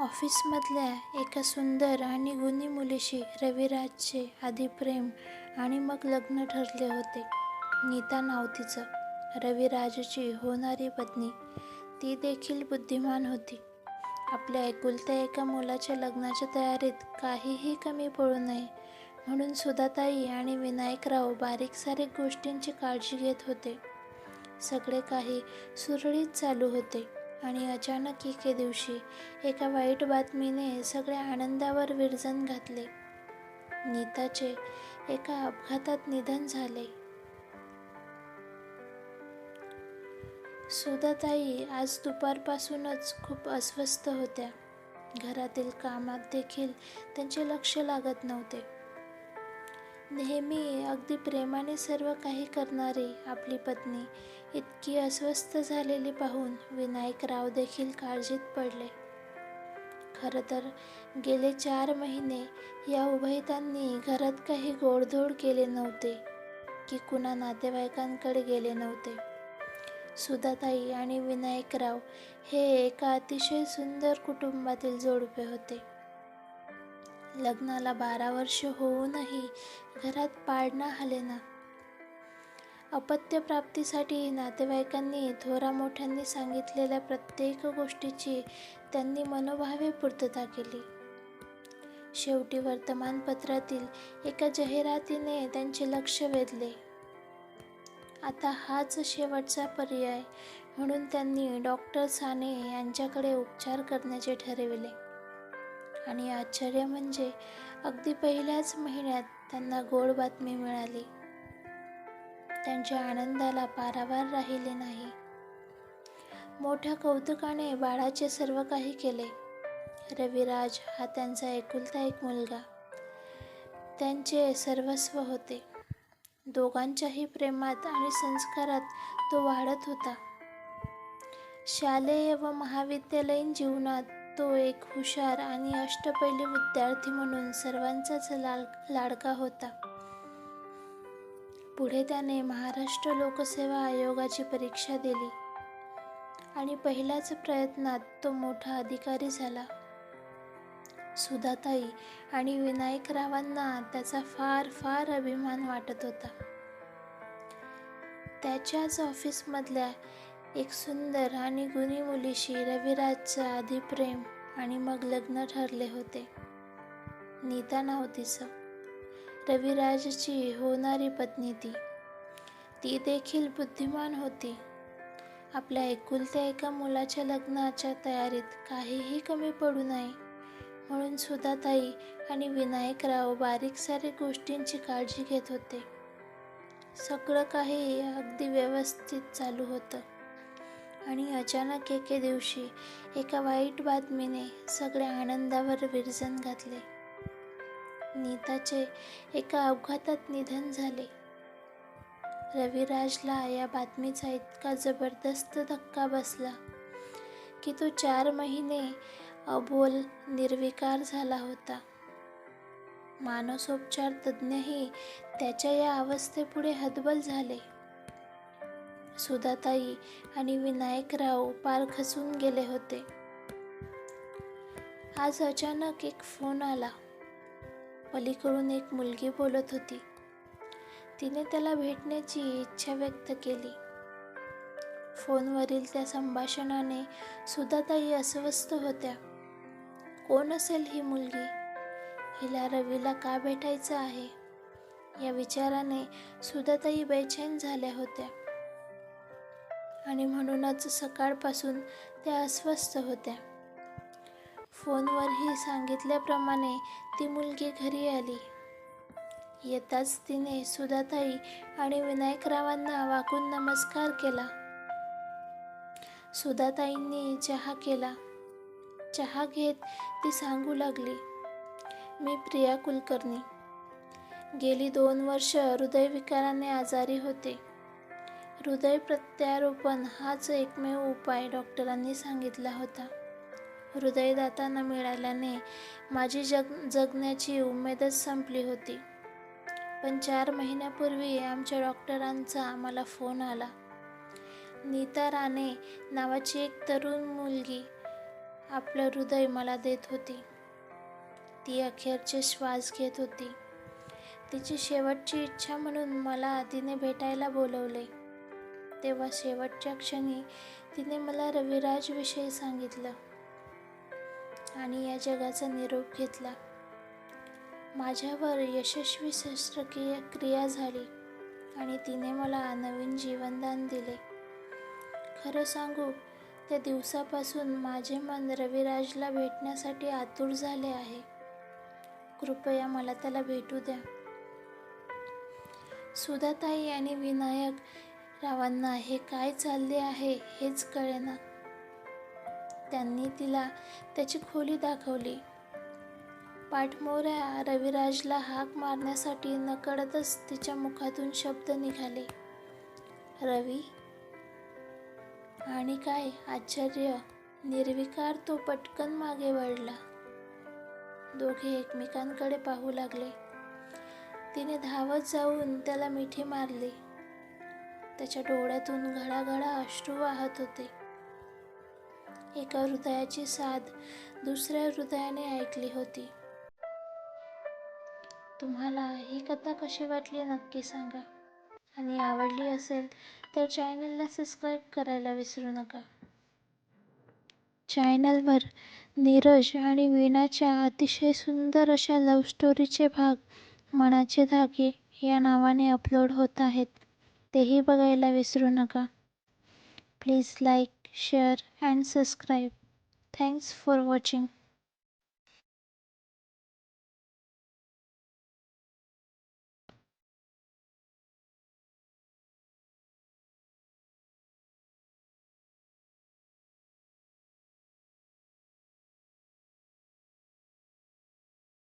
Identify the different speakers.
Speaker 1: ऑफिसमधल्या एका सुंदर आणि गुणी मुलीशी रविराजचे आधी प्रेम आणि मग लग्न ठरले होते. नीता नाव तिचं. रविराजची होणारी पत्नी. ती देखील बुद्धिमान होती. आपल्या एकुलत्या एका मुलाच्या लग्नाच्या तयारीत काहीही कमी पडू नये म्हणून सुधाताई आणि विनायकराव बारीक सारीक गोष्टींची काळजी घेत होते. सगळे काही सुरळीत चालू होते. आणि अचानक एके दिवशी एका वाईट बातमीने सगळ्या आनंदावर विरजन घातले. नीताचे एका अपघातात निधन झाले. सुधाताई आज दुपारपासूनच खूप अस्वस्थ होत्या. घरातील कामात देखील त्यांचे लक्ष लागत नव्हते. नेहमी अगदी प्रेमाने सर्व काही करणारी आपली पत्नी इतकी अस्वस्थ झालेली पाहून विनायकराव देखील काळजीत पडले. खरं तर गेले चार महिने या उभयतांनी घरात काही गोडधोड केले नव्हते की कुणा नातेवाईकांकडे गेले नव्हते. सुधाताई आणि विनायकराव हे एका अतिशय सुंदर कुटुंबातील जोडपे होते. लग्नाला बारा वर्ष होऊनही घरात पाळणा हलेना. अपत्यप्राप्तीसाठी नातेवाईकांनी थोरा मोठ्यांनी सांगितलेल्या प्रत्येक गोष्टीची त्यांनी मनोभावे पूर्तता केली. शेवटी वर्तमानपत्रातील एका जाहिरातीने त्यांचे लक्ष वेधले. आता हाच शेवटचा पर्याय म्हणून त्यांनी डॉक्टर साने यांच्याकडे उपचार करण्याचे ठरविले. आणि आश्चर्य म्हणजे अगदी पहिल्याच महिन्यात त्यांना गोड बातमी मिळाली. त्यांच्या आनंदाला पारावार राहिले नाही. मोठ्या कौतुकाने बाळाचे सर्व काही केले. रविराज हा त्यांचा एकुलता एक मुलगा. त्यांचे सर्वस्व होते. दोघांच्याही प्रेमात आणि संस्कारात तो वाढत होता. शालेय व महाविद्यालयीन जीवनात तो एक हुशार आणि अष्टपैलू विद्यार्थी म्हणून सर्वांचाच लाल लाडका होता. पुढे त्याने महाराष्ट्र लोकसेवा आयोगाची परीक्षा दिली आणि पहिल्याच प्रयत्नात तो मोठा अधिकारी झाला. सुधाताई आणि विनायकरावांना त्याचा फार फार अभिमान वाटत होता. त्याच्याच ऑफिसमधल्या एक सुंदर आणि गुणी मुलीशी रविराजचं आधी प्रेम आणि मग लग्न ठरले होते. नीता नाव तिचं रविराजची होणारी पत्नी ती. ती देखील बुद्धिमान होती. आपल्या एकुलत्या एका मुलाच्या लग्नाच्या तयारीत काहीही कमी पडू नये म्हणून सुधाताई आणि विनायकराव बारीक सारी गोष्टींची काळजी घेत होते. सगळं काही अगदी व्यवस्थित चालू होतं. आणि अचानक एके दिवशी एका वाईट बातमीने सगळ्या आनंदावर विरजन घातले. नीताचे एका अपघातात निधन झाले. रविराजला या बातमीचा इतका जबरदस्त धक्का बसला की तो चार महिने अबोल निर्विकार झाला होता. मानसोपचार तज्ज्ञही त्याच्या या अवस्थेपुढे हतबल झाले. सुधाताई आणि विनायकराव पार खचून गेले होते. आज अचानक एक फोन आला. पलीकडून एक मुलगी बोलत होती. तिने त्याला भेटण्याची इच्छा व्यक्त केली. फोनवरील त्या संभाषणाने सुधाताई अस्वस्थ होत्या. कोण असेल ही मुलगी? हिला रवीला का भेटायचं आहे? या विचाराने सुधाताई बेचैन झाल्या होत्या. आणि म्हणूनच सकाळपासून त्या अस्वस्थ होत्या. फोनवरही सांगितल्याप्रमाणे ती मुलगी घरी आली. येताच तिने सुधाताई आणि विनायकरावांना वाकून नमस्कार केला. सुधाताईंनी चहा केला. चहा घेत ती सांगू लागली मी प्रिया कुलकर्णी. गेली दोन वर्ष हृदयविकाराने आजारी होते. हृदय प्रत्यारोपण हाच एकमेव उपाय डॉक्टरांनी सांगितला होता. हृदयदातांना मिळाल्याने माझी जग जगण्याची उमेदच संपली होती. पण चार महिन्यापूर्वी आमच्या डॉक्टरांचा मला फोन आला. नीता राणे नावाची एक तरुण मुलगी आपलं हृदय मला देत होती. ती अखेरचे श्वास घेत होती. तिची शेवटची इच्छा म्हणून मला तिने भेटायला बोलवले. तेव्हा शेवटच्या क्षणी तिने मला रविराजविषयी सांगितलं आणि या जगाचा निरोप घेतला. माझ्यावर यशस्वी शस्त्रक्रिया क्रिया झाली आणि तिने मला नवीन जीवनदान दिले. खरं सांगू त्या दिवसापासून माझे मन रविराजला भेटण्यासाठी आतुर झाले आहे. कृपया मला त्याला भेटू द्या. सुधाताई आणि विनायक रावांना हे काय चालले आहे हेच कळेना. त्यांनी तिला त्याची खोली दाखवली. पाठमोऱ्या रविराजला हाक मारण्यासाठी नकळतच तिच्या मुखातून शब्द निघाले. रवी आणि काय आश्चर्य निर्विकार तो पटकन मागे वळला. दोघे एकमेकांकडे पाहू लागले. तिने धावत जाऊन त्याला मिठी मारली. त्याच्या डोळ्यातून घडाघडा अश्रू वाहत होते. एका हृदयाची साथ दुसऱ्या हृदयाने ऐकली होती. तुम्हाला ही कथा कशी वाटली नक्की सांगा. आणि आवडली असेल तर चॅनलला सबस्क्राईब करायला विसरू नका. चॅनलवर नीरज आणि वीणाच्या अतिशय सुंदर अशा लव्ह स्टोरीचे भाग मनाचे धागे या नावाने अपलोड होत आहेत. तेही बघायला विसरू नका. Please like share and subscribe thanks for watching